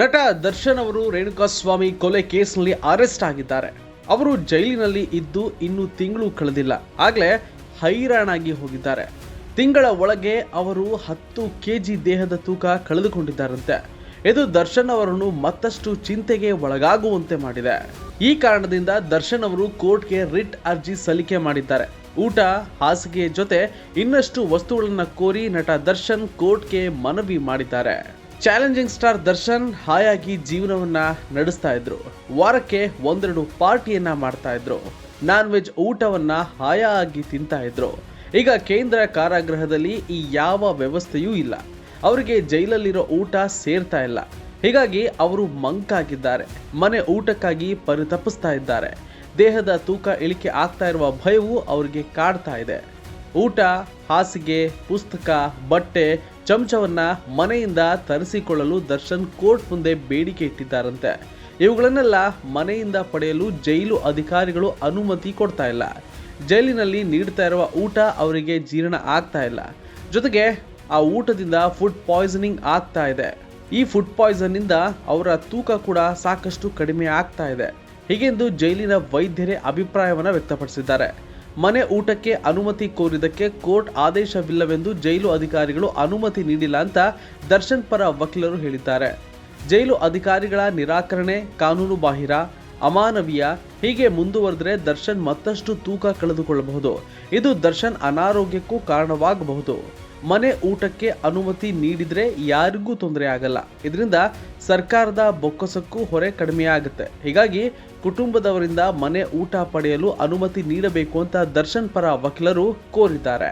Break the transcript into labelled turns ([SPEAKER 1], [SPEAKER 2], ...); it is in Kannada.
[SPEAKER 1] ನಟ ದರ್ಶನ್ ಅವರು ರೇಣುಕಾಸ್ವಾಮಿ ಕೊಲೆ ಕೇಸ್ನಲ್ಲಿ ಅರೆಸ್ಟ್ ಆಗಿದ್ದಾರೆ. ಅವರು ಜೈಲಿನಲ್ಲಿ ಇದ್ದು ಇನ್ನು ತಿಂಗಳು ಕಳೆದಿಲ್ಲ. ಆಗ್ಲೇ ಹೈರಾಣಾಗಿ ಹೋಗಿದ್ದಾರೆ. ತಿಂಗಳ ಒಳಗೆ ಅವರು ಹತ್ತು ಕೆ ಜಿ ದೇಹದ ತೂಕ ಕಳೆದುಕೊಂಡಿದ್ದಾರಂತೆ. ಇದು ದರ್ಶನ್ ಅವರನ್ನು ಮತ್ತಷ್ಟು ಚಿಂತೆಗೆ ಒಳಗಾಗುವಂತೆ ಮಾಡಿದೆ. ಈ ಕಾರಣದಿಂದ ದರ್ಶನ್ ಅವರು ಕೋರ್ಟ್ಗೆ ರಿಟ್ ಅರ್ಜಿ ಸಲ್ಲಿಕೆ ಮಾಡಿದ್ದಾರೆ. ಊಟ, ಹಾಸಿಗೆ ಜೊತೆ ಇನ್ನಷ್ಟು ವಸ್ತುಗಳನ್ನು ಕೋರಿ ನಟ ದರ್ಶನ್ ಕೋರ್ಟ್ಗೆ ಮನವಿ ಮಾಡಿದ್ದಾರೆ. ಚಾಲೆಂಜಿಂಗ್ ಸ್ಟಾರ್ ದರ್ಶನ್ ಹಾಯಾಗಿ ಜೀವನವನ್ನ ನಡೆಸ್ತಾ ಇದ್ರು. ವಾರಕ್ಕೆ ಒಂದೆರಡು ಪಾರ್ಟಿಯನ್ನ ಮಾಡ್ತಾ ಇದ್ರು. ನಾನ್ ವೆಜ್ ಊಟವನ್ನ ಹಾಯಾಗಿ ತಿಂತಾ ಇದ್ರು. ಈಗ ಕೇಂದ್ರ ಕಾರಾಗೃಹದಲ್ಲಿ ಈ ಯಾವ ವ್ಯವಸ್ಥೆಯೂ ಇಲ್ಲ. ಅವರಿಗೆ ಜೈಲಲ್ಲಿರೋ ಊಟ ಸೇರ್ತಾ ಇಲ್ಲ. ಹೀಗಾಗಿ ಅವರು ಮಂಕಾಗಿದ್ದಾರೆ ಮನೆ ಊಟಕ್ಕಾಗಿ ಪರಿತಪಿಸ್ತಾ ಇದ್ದಾರೆ. ದೇಹದ ತೂಕ ಇಳಿಕೆ ಆಗ್ತಾ ಇರುವ ಭಯವು ಅವರಿಗೆ ಕಾಡ್ತಾ ಇದೆ. ಊಟ, ಹಾಸಿಗೆ, ಪುಸ್ತಕ, ಬಟ್ಟೆ ಚಮಚವನ್ನ ಮನೆಯಿಂದ ತರಿಸಿಕೊಳ್ಳಲು ದರ್ಶನ್ ಕೋರ್ಟ್ ಮುಂದೆ ಬೇಡಿಕೆ ಇಟ್ಟಿದ್ದಾರಂತೆ. ಇವುಗಳನ್ನೆಲ್ಲ ಮನೆಯಿಂದ ಪಡೆಯಲು ಜೈಲು ಅಧಿಕಾರಿಗಳು ಅನುಮತಿ ಕೊಡ್ತಾ ಇಲ್ಲ. ಜೈಲಿನಲ್ಲಿ ನೀಡ್ತಾ ಇರುವ ಊಟ ಅವರಿಗೆ ಜೀರ್ಣ ಆಗ್ತಾ ಇಲ್ಲ. ಜೊತೆಗೆ ಆ ಊಟದಿಂದ ಫುಡ್ ಪಾಯ್ಸನಿಂಗ್ ಆಗ್ತಾ ಇದೆ. ಈ ಫುಡ್ ಪಾಯ್ಸನ್ನಿಂದ ಅವರ ತೂಕ ಕೂಡ ಸಾಕಷ್ಟು ಕಡಿಮೆ ಆಗ್ತಾ ಇದೆ. ಹೀಗೆಂದು ಜೈಲಿನ ವೈದ್ಯರೇ ಅಭಿಪ್ರಾಯವನ್ನ ವ್ಯಕ್ತಪಡಿಸಿದ್ದಾರೆ. ಮನೆ ಊಟಕ್ಕೆ ಅನುಮತಿ ಕೋರಿದ್ದಕ್ಕೆ ಕೋರ್ಟ್ ಆದೇಶವಿಲ್ಲವೆಂದು ಜೈಲು ಅಧಿಕಾರಿಗಳು ಅನುಮತಿ ನೀಡಿಲ್ಲ ಅಂತ ದರ್ಶನ್ ಪರ ವಕೀಲರು ಹೇಳಿದ್ದಾರೆ. ಜೈಲು ಅಧಿಕಾರಿಗಳ ನಿರಾಕರಣೆ, ಕಾನೂನು ಬಾಹಿರ, ಅಮಾನವೀಯ, ಹೀಗೆ ಮುಂದುವರೆದರೆ ದರ್ಶನ್ ಮತ್ತಷ್ಟು ತೂಕ ಕಳೆದುಕೊಳ್ಳಬಹುದು. ಇದು ದರ್ಶನ್ ಅನಾರೋಗ್ಯಕ್ಕೂ ಕಾರಣವಾಗಬಹುದು. ಮನೆ ಊಟಕ್ಕೆ ಅನುಮತಿ ನೀಡಿದರೆ ಯಾರಿಗೂ ತೊಂದರೆ ಆಗಲ್ಲ. ಇದರಿಂದ ಸರ್ಕಾರದ ಬೊಕ್ಕಸಕ್ಕೂ ಹೊರೆ ಕಡಿಮೆಯಾಗುತ್ತೆ ಹೀಗಾಗಿ ಕುಟುಂಬದವರಿಂದ ಮನೆ ಊಟ ಪಡೆಯಲು ಅನುಮತಿ ನೀಡಬೇಕು ಅಂತ ದರ್ಶನ್ ಪರ ವಕೀಲರು ಕೋರಿದ್ದಾರೆ.